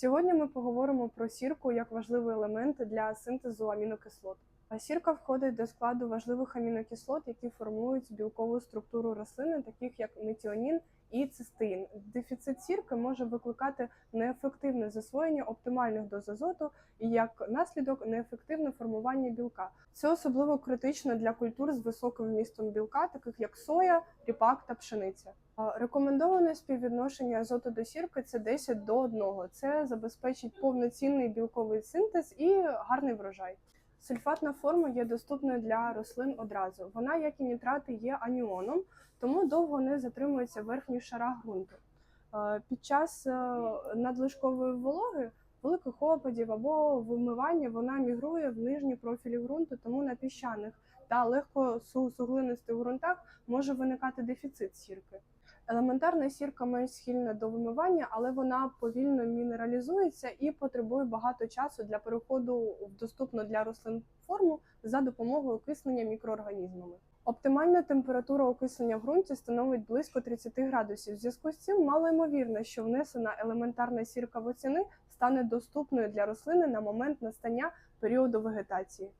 Сьогодні ми поговоримо про сірку як важливий елемент для синтезу амінокислот. А Сірка входить до складу важливих амінокислот, які формують білкову структуру рослини, таких як метіонін і цистеїн. Дефіцит сірки може викликати неефективне засвоєння оптимальних доз азоту і як наслідок неефективне формування білка. Це особливо критично для культур з високим вмістом білка, таких як соя, ріпак та пшениця. Рекомендоване співвідношення азоту до сірки це 10 до 1. Це забезпечить повноцінний білковий синтез і гарний врожай. Сульфатна форма є доступною для рослин одразу. Вона, як і нітрати, є аніоном, тому довго не затримується в верхніх шарах ґрунту. Під час е, надлишкової вологи, великих опадів або вимивання вона мігрує в нижні профілі ґрунту, тому на піщаних та легко су- суглинистих ґрунтах може виникати дефіцит сірки. Елементарна сірка менш схильна до вимивання, але вона повільно мінералізується і потребує багато часу для переходу в доступну для рослин форму за допомогою окиснення мікроорганізмами. Оптимальна температура окислення в ґрунті становить близько 30 градусів. В зв'язку з цим мало ймовірно, що внесена елементарна сірка восени стане доступною для рослини на момент настання періоду вегетації.